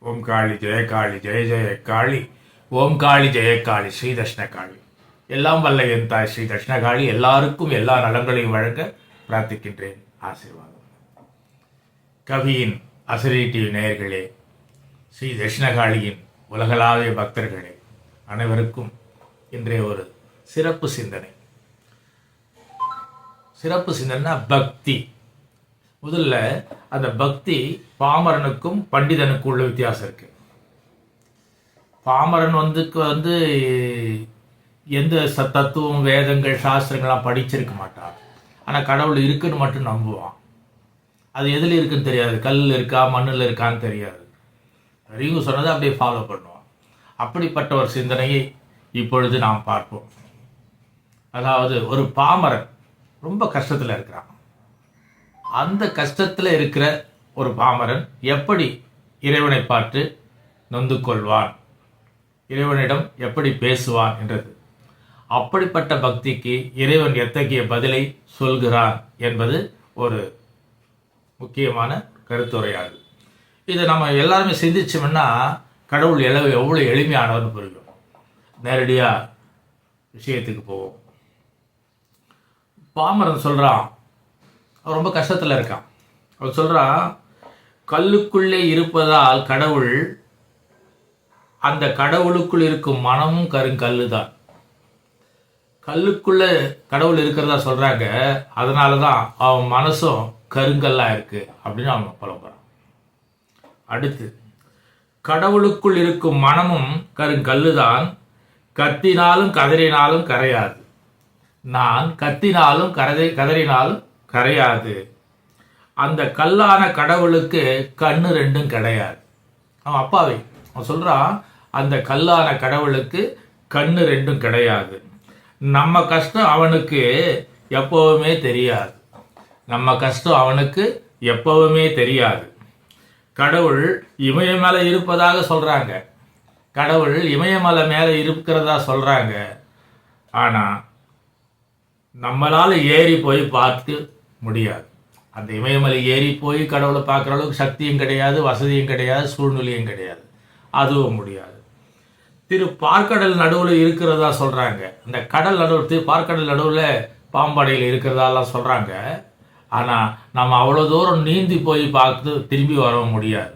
ஓம் காளி ஜெயகாளி ஜெய ஜெய காளி ஓம் காளி ஜெயகாளி ஸ்ரீ தட்சிணகாளி எல்லாம் வல்ல என் தாய் ஸ்ரீ தட்சிணகாளி எல்லாருக்கும் எல்லா நலங்களையும் வழங்க பிரார்த்திக்கின்றேன். ஆசீர்வாதம். கவியின் அசரி டிவி நேயர்களே ஸ்ரீ தட்சிணகாளியின் உலகளாவிய பக்தர்களே அனைவருக்கும் இன்றைய ஒரு சிறப்பு சிந்தனை. சிறப்பு சிந்தனைனா பக்தி. முதல்ல அந்த பக்தி பாமரனுக்கும் பண்டிதனுக்கும் உள்ள வித்தியாசம் இருக்கு. பாமரன் வந்துக்கு வந்து எந்த தத்துவம் வேதங்கள் சாஸ்திரங்கள்லாம் படிச்சிருக்க மாட்டான். ஆனால் கடவுள் இருக்குன்னு மட்டும் நம்புவான். அது எதில் இருக்குன்னு தெரியாது. கல் இருக்கா மண்ணில் இருக்கான்னு தெரியாது. அறிவு சொன்னதை அப்படியே ஃபாலோ பண்ணுவான். அப்படிப்பட்ட ஒரு சிந்தனையை இப்பொழுது நாம் பார்ப்போம். அதாவது ஒரு பாமரன் ரொம்ப கஷ்டத்தில் இருக்கிறான். அந்த கஷ்டத்தில் இருக்கிற ஒரு பாமரன் எப்படி இறைவனை பார்த்து நொந்து கொள்வான்? இறைவனிடம் எப்படி பேசுவான் என்றது. அப்படிப்பட்ட பக்திக்கு இறைவன் எத்தகைய பதிலை சொல்கிறான் என்பது ஒரு முக்கியமான கருத்துரையாகும். இதை நம்ம எல்லாருமே சிந்திச்சோம்னா கடவுள் எளவு எவ்வளோ எளிமையானவர்னு புரியும் நேரடியாக விஷயத்துக்கு போவோம். பாமரன் சொல்கிறான் அவன் ரொம்ப கஷ்டத்தில் இருக்கான். அவன் சொல்கிறான் கல்லுக்குள்ளே இருப்பதால் கடவுள் அந்த கடவுளுக்குள் இருக்கும் மனமும் கருங்கல்லு தான் கல்லுக்குள்ள கடவுள் இருக்கிறதா சொல்கிறாங்க அதனால தான் அவன் மனசும் கருங்கல்லாக இருக்கு அப்படின்னு அவன் புலம்புறான் அடுத்து கடவுளுக்குள் இருக்கும் மனமும் கருங்கல்லு தான் கத்தினாலும் கதறினாலும் கரையாது. நான் கத்தினாலும் கதை கதறினாலும் கரையாது. அந்த கல்லான கடவுளுக்கு கண்ணு ரெண்டும் கிடையாது. அவன் அப்பாவை அவன் சொல்றான் அந்த கல்லான கடவுளுக்கு கண்ணு ரெண்டும் கிடையாது. நம்ம கஷ்டம் அவனுக்கு எப்பவுமே தெரியாது. நம்ம கஷ்டம் அவனுக்கு எப்பவுமே தெரியாது. கடவுள் இமயமலை இருப்பதாக சொல்றாங்க. கடவுள் இமயமலை மேலே இருக்கிறதா சொல்றாங்க. ஆனா நம்மளால ஏறி போய் பார்த்து முடியாது. அந்த இமயமலை ஏறி போய் கடவுளை பார்க்குற அளவுக்கு சக்தியும் கிடையாது வசதியும் கிடையாது சூழ்நிலையும் கிடையாது. அதுவும் முடியாது. திரு பார்க்கடல் நடுவில் இருக்கிறதா சொல்கிறாங்க அந்த கடல் நடுவில் திரு பார்க்கடல் நடுவில் பாம்பாடையில் இருக்கிறதாலாம் சொல்கிறாங்க ஆனால் நம்ம அவ்வளோ தூரம் நீந்தி போய் பார்த்து திரும்பி வர முடியாது.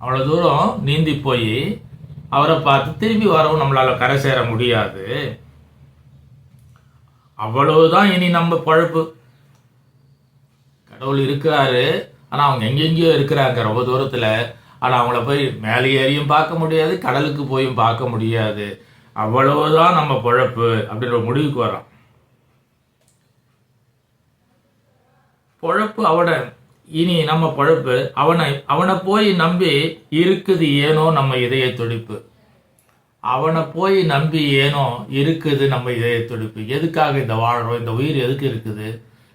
அவ்வளோ தூரம் நீந்தி போய் அவரை பார்த்து திரும்பி வரவும் நம்மளால் கரை சேர முடியாது. அவ்வளவுதான் இனி நம்ம பழப்பு. கடவுள் இருக்கிறாரு ஆனா அவங்க எங்கெங்கேயோ இருக்கிறாங்க ரொம்ப தூரத்துல. ஆனா அவங்கள போய் மேலே ஏறியும் பார்க்க முடியாது கடலுக்கு போயும் பார்க்க முடியாது. அவ்வளவுதான் நம்ம பழப்பு அப்படின்ற ஒரு முடிவுக்கு வரோம் பொழப்பு அவனை இனி நம்ம பொழப்பு அவனை அவனை போய் நம்பி இருக்குது ஏனோ நம்ம இதய துடிப்பு. அவனை போய் நம்பி ஏனோ இருக்குது நம்ம இதய துடிப்பு. எதுக்காக இந்த வாழ்றோம்? இந்த உயிர் எதுக்கு இருக்குது?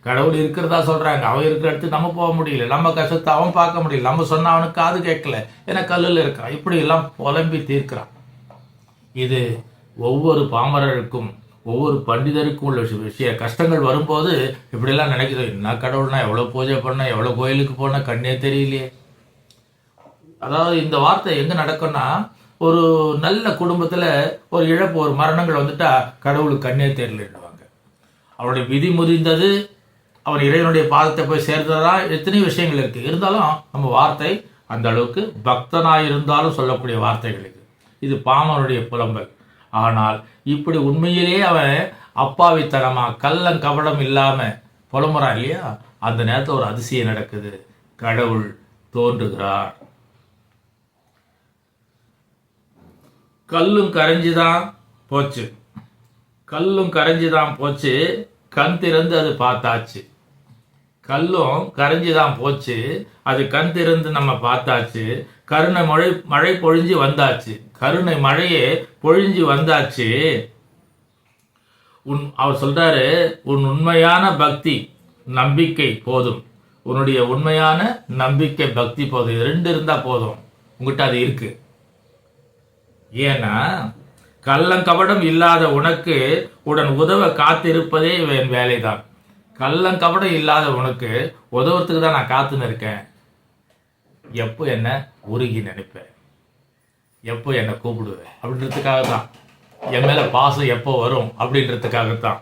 கடவுள் இருக்கிறதா சொல்கிறாங்க அவன் இருக்கிற இடத்துக்கு நம்ம போக முடியல. நம்ம கஷ்டத்தை அவன் பார்க்க முடியல. நம்ம சொன்ன அவனுக்கு காது கேட்கல. ஏன்னா கல்லில் இருக்கான் இப்படி எல்லாம் புலம்பி தீர்க்கிறான். இது ஒவ்வொரு பாமரருக்கும் ஒவ்வொரு பண்டிதருக்கும் உள்ள விஷய கஷ்டங்கள் வரும்போது இப்படிலாம் நினைக்கிறோம் என்ன கடவுள்னா எவ்வளோ பூஜை பண்ண எவ்வளோ கோயிலுக்கு போனால் கண்ணே தெரியலையே. அதாவது இந்த வார்த்தை எங்கே நடக்கும்னா ஒரு நல்ல குடும்பத்தில் ஒரு இழப்பு ஒரு மரணங்கள் வந்துட்டா கடவுளுக்கு கண்ணே தெரியலன்னுவாங்க அவனுடைய விதி முறிந்தது அவன் இறைவனுடைய பாதத்தை போய் சேர்ந்ததா எத்தனையோ விஷயங்கள் இருக்குது இருந்தாலும் நம்ம வார்த்தை அந்த அளவுக்கு பக்தனாக இருந்தாலும் சொல்லக்கூடிய வார்த்தைகள் இது. இது பாமனுடைய புலம்பல். ஆனால் இப்படி உண்மையிலேயே அவன் அப்பாவித்தனமாக கள்ளம் கபடம் இல்லாமல் புலம்புறான் இல்லையா? அந்த நேரத்தில் ஒரு அதிசயம் நடக்குது. கடவுள் தோன்றுகிறார். கல்லும் கரைஞ்சி தான் போச்சு. கல்லும் கரைஞ்சி தான் போச்சு. கண் திறந்து அது பார்த்தாச்சு. கல்லும் கரைஞ்சி தான் போச்சு. அது கண் திறந்து நம்ம பார்த்தாச்சு. கருணை மழை மழை பொழிஞ்சு வந்தாச்சு. கருணை மழையே பொழிஞ்சு வந்தாச்சு. உன் அவர் சொல்றாரு உன் உண்மையான பக்தி நம்பிக்கை போதும். உன்னுடைய உண்மையான நம்பிக்கை பக்தி போதும். இது ரெண்டு இருந்தா போதும். உங்ககிட்ட அது இருக்குது ஏன்னா கள்ளங்கபடம் இல்லாத உனக்கு உடன் உதவ காத்திருப்பதே என் வேலைதான். கள்ளங்கபடம் இல்லாத உனக்கு உதவுறதுக்கு தான் நான் காத்துன்னு இருக்கேன். எப்போ என்ன உருகி நினைப்பேன். எப்போ என்னை கூப்பிடுவேன். அப்படின்றதுக்காக தான். என் மேலே பாசம் எப்போ வரும் அப்படின்றதுக்காகத்தான்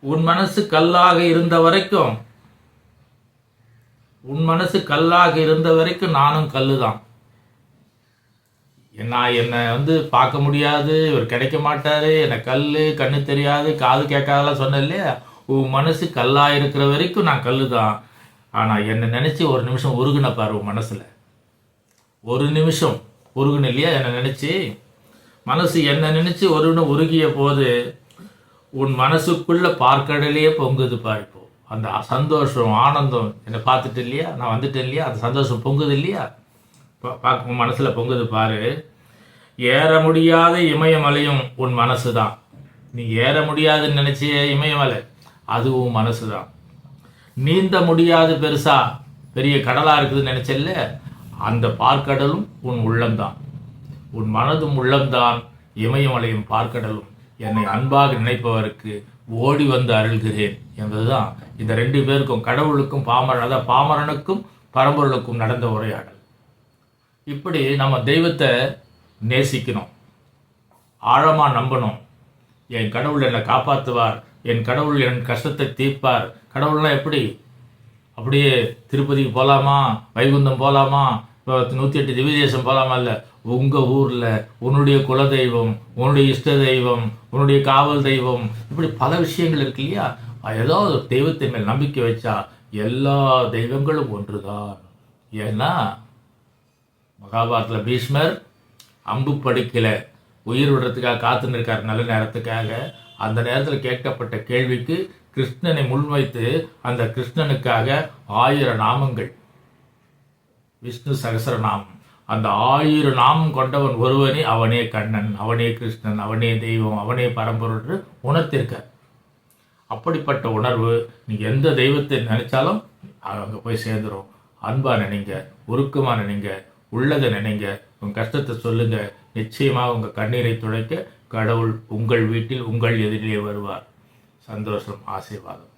உன் மனசு கல்லாக இருந்த வரைக்கும் உன் மனசு கல்லாக இருந்த வரைக்கும் நானும் கல்லு தான் நான் என்னை வந்து பார்க்க முடியாது இவர் கிடைக்க மாட்டாரு என்னை கல்லு கண்ணு தெரியாது காது கேட்காதெல்லாம் சொன்னேன் இல்லையா? உன் மனசு கல்லா இருக்கிற வரைக்கும் நான் கல்லு தான் ஆனால் என்னை நினச்சி ஒரு நிமிஷம் உருகுன பாரு உன் மனசில். ஒரு நிமிஷம் உருகுன இல்லையா? என்னை நினச்சி. மனசு என்னை நினச்சி ஒரு உருகிய போது உன் மனசுக்குள்ள பார்க்கடலையே பொங்குது பாரு இப்போ. அந்த சந்தோஷம் ஆனந்தம் என்னை பார்த்துட்டு இல்லையா? நான் வந்துட்டேன் இல்லையா? அந்த சந்தோஷம் பொங்குது இல்லையா? பார்க்க மனசில் பொங்குது பாரு. ஏற முடியாத இமயமலையும் உன் மனசு தான் நீ ஏற முடியாதுன்னு நினைச்சிய இமயமலை அதுவும் மனசு தான் நீந்த முடியாது பெருசா பெரிய கடலாக இருக்குதுன்னு நினச்சல்ல அந்த பார்க்கடலும் உன் உள்ளம்தான். உன் மனதும் உள்ளம்தான் இமயமலையும் பார்க்கடலும். என்னை அன்பாக நினைப்பவருக்கு ஓடி வந்து அருள்கிறேன் என்பதுதான் இந்த ரெண்டு பேருக்கும் கடவுளுக்கும் பாமரன் அதாவது பாமரனுக்கும் பரம்பொருளுக்கும் நடந்த உரையாடல். இப்படி நம்ம தெய்வத்தை நேசிக்கணும். ஆழமாக நம்பணும். என் கடவுள் என்னை காப்பாற்றுவார் என் கடவுள் என் கஷ்டத்தை தீர்ப்பார். கடவுள்லாம் எப்படி? அப்படியே திருப்பதிக்கு போகலாமா வைகுந்தம் போகலாமா நூற்றி எட்டு திவ்ய தேசம் போகலாமா இல்லை உங்கள் ஊரில் உன்னுடைய குல தெய்வம் உன்னுடைய இஷ்ட தெய்வம் உன்னுடைய காவல் தெய்வம் இப்படி பல விஷயங்கள் இருக்கு இல்லையா? ஏதாவது தெய்வத்தை மேல் நம்பிக்கை வச்சா எல்லா தெய்வங்களும் ஒன்று தான் ஏன்னா மகாபாரத்தில் பீஷ்மர் அம்பு படுக்கல. உயிர் விடுறதுக்காக காத்துன்னு இருக்கார் நல்ல நேரத்துக்காக. அந்த நேரத்தில் கேட்கப்பட்ட கேள்விக்கு கிருஷ்ணனை முன்வைத்து அந்த கிருஷ்ணனுக்காக ஆயிரம் நாமங்கள். விஷ்ணு சகசரநாமம். அந்த ஆயிரம் நாமம் கொண்டவன் ஒருவனே அவனே கண்ணன் அவனே கிருஷ்ணன் அவனே தெய்வம் அவனே பரம்பொருள் என்று உணர்த்திருக்கார். அப்படிப்பட்ட உணர்வு நீ எந்த தெய்வத்தை நினைச்சாலும் அங்கே போய் சேர்ந்துரும். அன்பா நினைங்க உருக்கமாக நினைங்க உள்ளதை நினைங்க. உங்க கஷ்டத்தை சொல்லுங்க. நிச்சயமாக உங்க கண்ணீரை துடைக்க கடவுள் உங்கள் வீட்டில் உங்கள் எதிரிலே வருவார். சந்தோஷம் ஆசீர்வாதம்.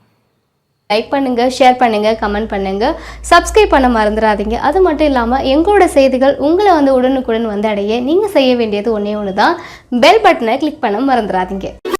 லைக் பண்ணுங்க ஷேர் பண்ணுங்க கமெண்ட் பண்ணுங்க. சப்ஸ்கிரைப் பண்ண மறந்துடாதீங்க. அது மட்டும் இல்லாமல் எங்களோட செய்திகள் உங்களை வந்து உடனுக்குடன் வந்து அடைய நீங்கள் செய்ய வேண்டியது ஒன்றே ஒன்று தான் பெல் பட்டனை கிளிக் பண்ண மறந்துடாதீங்க.